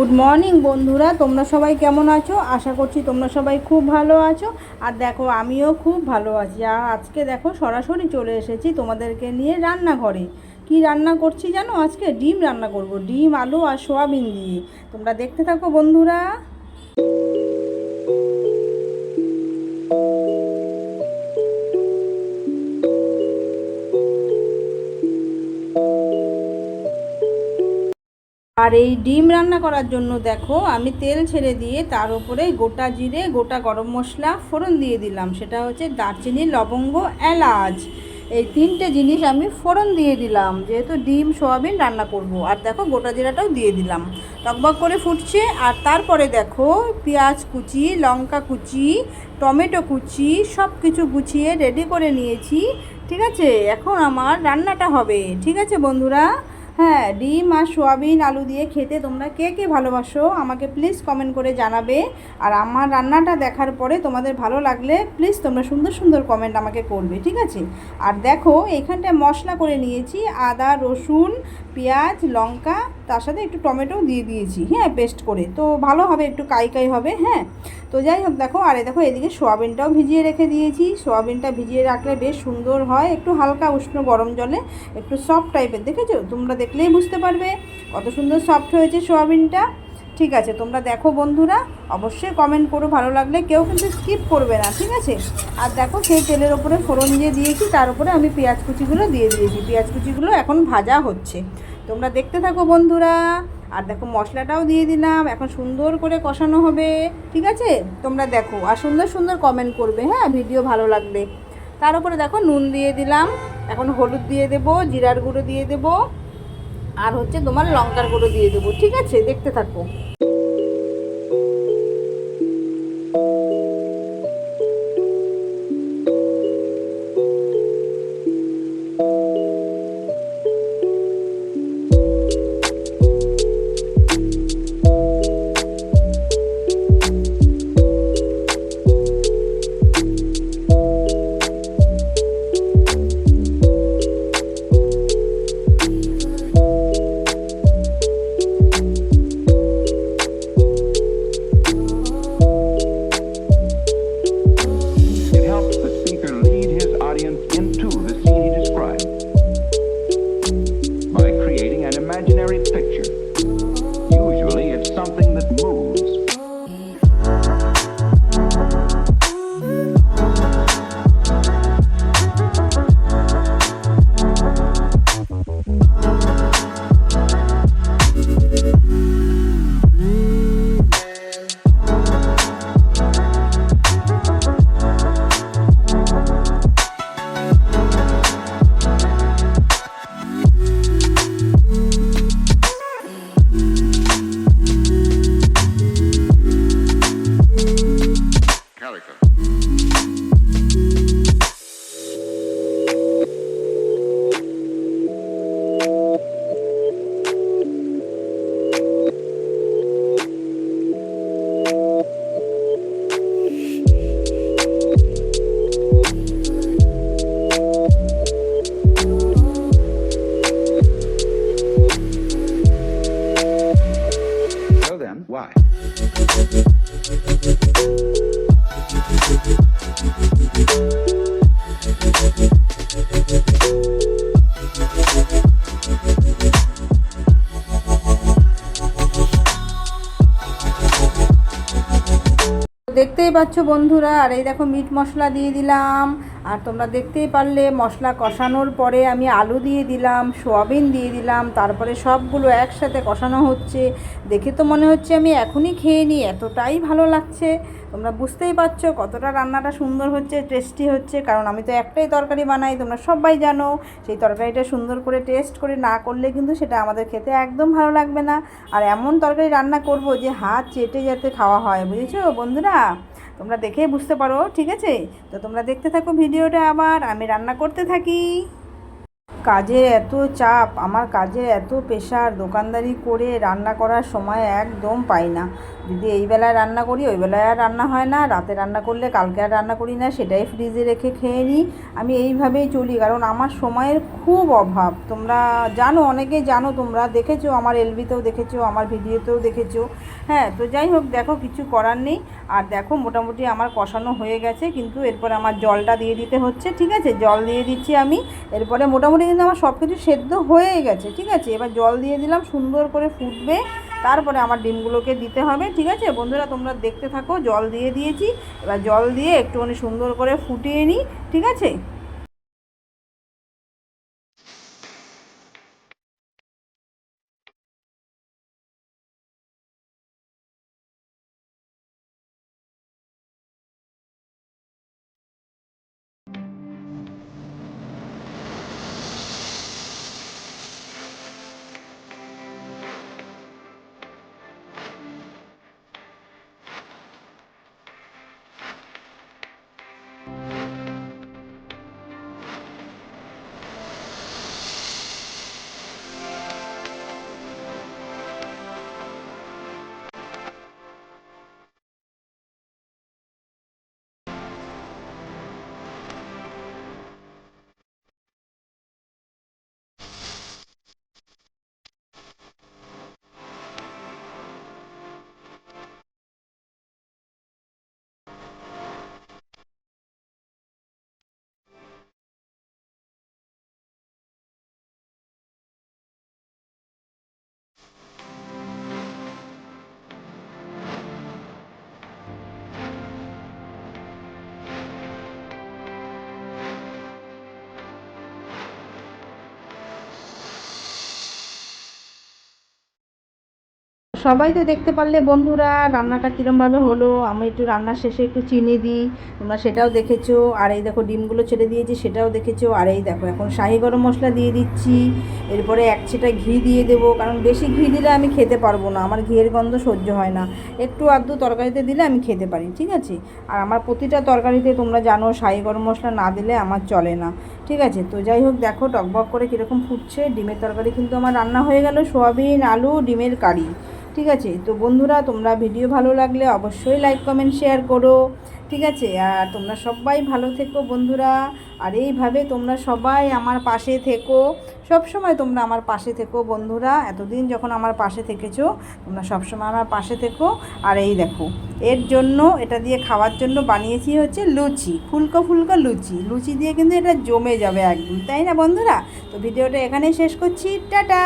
Good morning বন্ধুরা। তোমরা সবাই কেমন আছো? আশা করছি তোমরা সবাই খুব ভালো আছো। আর দেখো, আমিও খুব ভালো আছি। আর আজকে দেখো, সরাসরি চলে এসেছি তোমাদেরকে নিয়ে রান্নাঘরে। কি রান্না করছি জানো? আজকে ডিম রান্না করব। ডিম, আলু আর সোয়াবিন দিয়ে। তোমরা দেখতে থাকো, বন্ধুরা। আর এই ডিম রান্না করার জন্য দেখো আমি তেল ছেড়ে দিয়ে তার উপরে গোটা জিরে, গোটা গরম মশলা, ফোড়ন দিয়ে দিলাম। সেটা হচ্ছে দারচিনি, লবঙ্গ, এলাচ। এই তিনটে জিনিস আমি ফোড়ন দিয়ে দিলাম। যেহেতু ডিম, সোয়াবিন রান্না করব। আর দেখো গোটা জিরাটাও দিয়ে দিলাম। টকবক করে ফুটছে। আর তারপরে দেখো পেঁয়াজ কুচি, লঙ্কা কুচি, টমেটো কুচি সব কিছু গুছিয়ে রেডি করে নিয়েছি। ঠিক আছে? এখন আমার রান্নাটা হবে। ঠিক আছে বন্ধুরা? হ্যাঁ ডিম আর সোয়াবিন আলু দিয়ে খেতে তোমরা কে কে ভালোবাসো আমাকে প্লিজ কমেন্ট করে জানাবে। আর আমার রান্নাটা দেখার পরে তোমাদের ভালো লাগলে প্লিজ তোমরা সুন্দর সুন্দর কমেন্ট আমাকে করবে, ঠিক আছে? আর দেখো, এখানটায় মশলা করে নিয়েছি, আদা, রসুন, পেঁয়াজ, লঙ্কা তার সাথে একটু টমেটো দিয়ে দিয়েছি হ্যাঁ পেস্ট করে। তো ভালো হবে, একটু কাই কাই হবে হ্যাঁ। তো যাই হোক, দেখো, আরে দেখো, এদিকে সোয়াবিনটাও ভিজিয়ে রেখে দিয়েছি। সোয়াবিনটা ভিজিয়ে রাখলে বেশ সুন্দর হয়, একটু হালকা উষ্ণ গরম জলে, একটু সফট টাইপের দেখেছ? তোমরা দেখলেই বুঝতে পারবে কত সুন্দর সফট হয়েছে সোয়াবিনটা। ঠিক আছে, তোমরা দেখো বন্ধুরা, অবশ্যই কমেন্ট করো, ভালো লাগলে কেউ কিন্তু স্কিপ করবে না, ঠিক আছে? আর দেখো, সেই তেলের ওপরে ফোড়ন দিয়ে দিয়েছি, তার উপরে আমি পেঁয়াজ কুচিগুলো দিয়ে দিয়েছি। পেঁয়াজ কুচিগুলো এখন ভাজা হচ্ছে। তোমরা দেখতে থাকো বন্ধুরা। আর দেখো মশলাটাও দিয়ে দিলাম। এখন সুন্দর করে কষানো হবে। ঠিক আছে? তোমরা দেখো। আর সুন্দর সুন্দর কমেন্ট করবে হ্যাঁ? ভিডিও ভালো লাগবে তার উপরে দেখো নুন দিয়ে দিলাম। এখন হলুদ দিয়ে দেবো, জিরার গুঁড়ো দিয়ে দেবো। আর হচ্ছে তোমার লঙ্কার গুঁড়ো দিয়ে দেবো। ঠিক আছে? দেখতে থাকো। পাচ্ছ বন্ধুরা, আর এই দেখো মিট মশলা দিয়ে দিলাম। আর তোমরা দেখতেই পারলে মশলা কষানোর পরে আমি আলু দিয়ে দিলাম, সোয়াবিন দিয়ে দিলাম, তারপরে সবগুলো একসাথে কষানো হচ্ছে। দেখে তো মনে হচ্ছে আমি এখনই খেয়ে নিই, এতটাই ভালো লাগছে। তোমরা বুঝতেই পারছ কতটা রান্নাটা সুন্দর হচ্ছে, টেস্টি হচ্ছে, কারণ আমি তো একটাই তরকারি বানাই, তোমরা সবাই জানো। সেই তরকারিটা সুন্দর করে টেস্ট করে না করলে কিন্তু সেটা আমাদের খেতে একদম ভালো লাগবে না। আর এমন তরকারি রান্না করব যে হাত চেটে যাতে খাওয়া হয়, বুঝেছ বন্ধুরা? তোমরা দেখেই বুঝতে পারো, ঠিক আছে? তো তোমরা দেখতে থাকো ভিডিওটা আবার, আমি রান্না করতে থাকি। কাজে এত চাপ, আমার কাজে এত প্রেশার, দোকানদারি করে রান্না করার সময় একদম পাই না। যদি এই বেলায় রান্না করি, ওই বেলায় আর রান্না হয় না। রাতে রান্না করলে কালকে আর রান্না করি না, সেটাই ফ্রিজে রেখে খেয়ে নিই। আমি এইভাবেই চলি, কারণ আমার সময়ের খুব অভাব। তোমরা জানো, অনেকেই জানো, তোমরা দেখেছ, আমার এলবিতেও দেখেছ, আমার ভিডিওতেও দেখেছ। হ্যাঁ তো যাই হোক, দেখো, কিছু করার নেই। আর দেখো, মোটামুটি আমার কষানো হয়ে গেছে, কিন্তু এরপর আমার জলটা দিয়ে দিতে হচ্ছে, ঠিক আছে? জল দিয়ে দিচ্ছি আমি। এরপরে মোটামুটি কিন্তু আমার সব কিছু সেদ্ধ হয়ে গেছে, ঠিক আছে? এবার জল দিয়ে দিলাম, সুন্দর করে ফুটবে। তারপরে আমার ডিমগুলোকে দিতে হবে, ঠিক আছে? বন্ধুরা, তোমরা দেখতে থাকো, জল দিয়ে দিয়েছি। এবার জল দিয়ে একটুখানি সুন্দর করে ফুটিয়ে নিই, ঠিক আছে? সবাই তো দেখতে পারলে, বন্ধুরা, রান্নাটা কীরমভাবে হলো? আমি একটু রান্নার শেষে একটু চিনি দিই। তোমরা সেটাও দেখেছ। আর এই দেখো, ডিমগুলো ছেড়ে দিয়েছি, সেটাও দেখেছ। আর এই দেখো, এখন শাহি গরম মশলা দিয়ে দিচ্ছি। এরপরে এক ছিটা ঘি দিয়ে দেবো, কারণ বেশি ঘি দিলে আমি খেতে পারব না। আমার ঘিয়ের গন্ধ সহ্য হয় না। একটু আধটু তরকারিতে দিলে আমি খেতে পারি, ঠিক আছে? আর আমার প্রতিটা তরকারিতে তোমরা জানো, শাহি গরম মশলা না দিলে আমার চলে না, ঠিক আছে? তো যাই হোক, দেখো, টকবক করে কীরকম ফুটছে। ডিমের তরকারি কিন্তু আমার রান্না হয়ে গেল। সোয়াবিন, আলু, ডিমের কারি। ঠিক আছে? তো বন্ধুরা, তোমরা ভিডিও ভালো লাগলে অবশ্যই লাইক কমেন্ট শেয়ার করো, ঠিক আছে? আর তোমরা সবাই ভালো থেকো বন্ধুরা। আর এইভাবে তোমরা সবাই আমার পাশে থেকো। সব সময় তোমরা আমার পাশে থেকো বন্ধুরা। এতদিন যখন আমার পাশে থেকেছো, তোমরা সবসময় আমার পাশে থেকো। আর এই দেখো, এর জন্য, এটা দিয়ে খাওয়ার জন্য বানিয়েছি হচ্ছে লুচি, ফুলকো ফুলকো লুচি। লুচি দিয়ে কিন্তু এটা জমে যাবে একদম, তাই না বন্ধুরা? তো ভিডিওটা এখানেই শেষ করছি। টাটা!